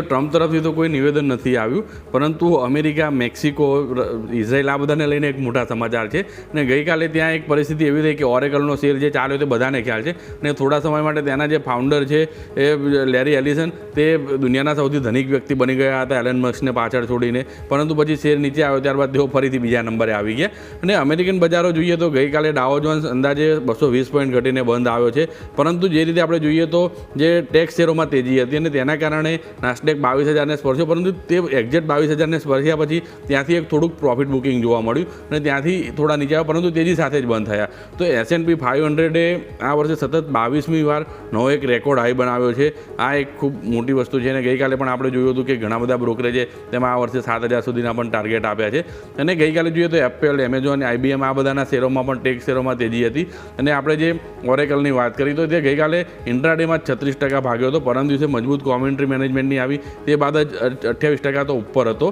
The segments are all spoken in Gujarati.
ટ્રમ્પ તરફથી તો કોઈ નિવેદન નથી આવ્યું, પરંતુ અમેરિકા, મેક્સિકો ઇઝરાયલ આ બધાને લઈને એક મોટા સમાચાર છે. અને ગઈકાલે ત્યાં એક પરિસ્થિતિ એવી થઈ કે ઓરેકલનો શેર જે ચાલ્યો તે બધાને ખ્યાલ છે. અને થોડા સમય માટે ત્યાંના જે ફાઉન્ડર છે, એ, લેરી એલિસન, તે દુનિયાના સૌથી ધનિક વ્યક્તિ બની ગયા હતા, એલન મસ્કને પાછળ છોડીને. પરંતુ પછી શેર નીચે આવ્યો, ત્યારબાદ તેઓ ફરીથી બીજા નંબરે આવી ગયા. અને અમેરિકન બજારો જોઈએ તો ગઈકાલે ડાવો જોન્સ અંદાજે બસો વીસ પોઈન્ટ ઘટીને બંધ આવ્યો છે. પરંતુ જે રીતે આપણે જોઈએ તો જે ટેક્સ શેરોમાં તેજી હતી અને તેના કારણે નાસ્ડેક બાવીસ હજારને સ્પર્શ્યો, પરંતુ તે એક્ઝેક્ટ બાવીસ હજારને સ્પર્શ્યા પછી ત્યાંથી એક થોડુંક પ્રોફિટ બુકિંગ જોવા મળ્યું અને ત્યાંથી થોડા નીચે આવ્યા, પરંતુ તેજી સાથે જ બંધ થયા. તો એસએનપી ફાઇવ હંડ્રેડે આ વર્ષે સતત બાવીસમી વાર નવો એક રેકોર્ડ હાઈ બનાવ્યો છે. આ એક ખૂબ મોટી વસ્તુ છે અને ગઈકાલે પણ આપણે જોયું હતું કે ઘણા બધા બ્રોકરેજે તેમાં આ વર્ષે સાત હજાર સુધીના પણ ટાર્ગેટ આપ્યા છે. અને ગઈકાલે જોઈએ તો એપલ એમેઝોન આઈબીએમ આ બધાના શેરોમાં પણ ટેક શેરોમાં તેજી હતી. અને આપણે જે ઓરેકલની વાત કરી, તો તે ગઈકાલે ઇન્ટ્રાડેમાં છત્રીસ ટકા ભાગ્યો હતો. પરમ દિવસે મજબૂત કોમેન્ટ્રી મેનેજમેન્ટની આવી તે બાદ જ અઠ્યાવીસ ટકા તો ઉપર હતો.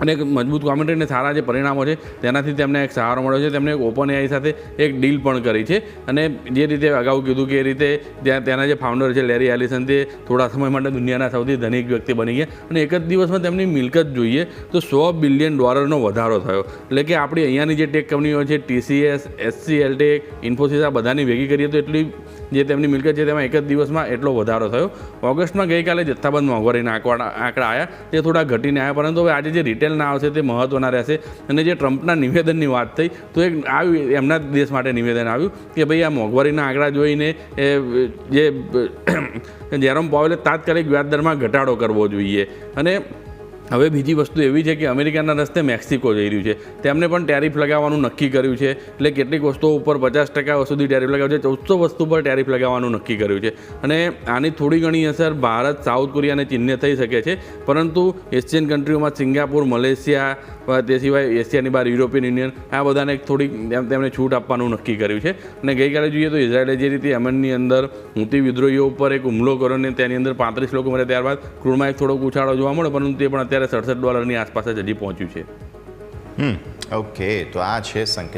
અને એક મજબૂત કોમેન્ટ્રી અને સારા જે પરિણામો છે, તેનાથી તેમને એક સહારો મળ્યો છે. તેમણે ઓપન એઆઈ સાથે એક ડીલ પણ કરી છે. અને જે રીતે અગાઉ કીધું કે એ રીતે ત્યાં તેના જે ફાઉન્ડર છે લેરી એલિસન તે થોડા સમય માટે દુનિયાના સૌથી ધનિક વ્યક્તિ બની ગયા. અને એક જ દિવસમાં તેમની મિલકત જોઈએ તો સો બિલિયન ડોલરનો વધારો થયો. એટલે કે આપણી અહીંયાની જે ટેક કંપનીઓ છે ટીસીએસ એસસીએલ ટેક ઇન્ફોસિસ આ બધાની ભેગી કરીએ તો એટલી જે તેમની મિલકત છે, તેમાં એક જ દિવસમાં એટલો વધારો થયો. ઓગસ્ટમાં ગઈકાલે જથ્થાબંધ મોંઘવારીના આંકડા આંકડા આવ્યા તે થોડા ઘટીને આવ્યા પરંતુ હવે આજે જે રિટેલના આવશે, તે મહત્ત્વના રહેશે. અને જે ટ્રમ્પના નિવેદનની વાત થઈ, તો એક આવ્યું એમના દેશ માટે નિવેદન આવ્યું કે ભાઈ, આ મોંઘવારીના આંકડા જોઈને એ જે, જેરોમ પોવેલે તાત્કાલિક વ્યાજદરમાં ઘટાડો કરવો જોઈએ. અને હવે બીજી વસ્તુ એવી છે કે અમેરિકાના રસ્તે મેક્સિકો જઈ રહ્યું છે. તેમને પણ ટેરિફ લગાવવાનું નક્કી કર્યું છે. એટલે કેટલીક વસ્તુઓ ઉપર પચાસ ટકા સુધી ટેરિફ લગાવ્યું છે. ચૌદસો વસ્તુ પર ટેરિફ લગાવવાનું નક્કી કર્યું છે. અને આની થોડી ઘણી અસર ભારત, સાઉથ કોરિયા અને ચીનને થઈ શકે છે. પરંતુ એશિયન કન્ટ્રીઓમાં સિંગાપુર, મલેશિયા તે સિવાય એશિયાની બહાર યુરોપિયન યુનિયન, આ બધાને થોડીક તેમણે છૂટ આપવાનું નક્કી કર્યું છે. અને ગઈકાલે જોઈએ તો ઇઝરાયેલે જે રીતે યમનની અંદર હુતી વિદ્રોહીઓ ઉપર એક હુમલો કર્યો અને તેની અંદર પાંત્રીસ લોકો મર્યા ત્યારબાદ ક્રૂડમાં એક થોડોક ઉછાળો જોવા મળ્યો, પરંતુ તે પણ અત્યારે સડસઠ ડોલરની આસપાસ જ હજી પહોંચ્યું છે. ઓકે તો આ છે સંકેત.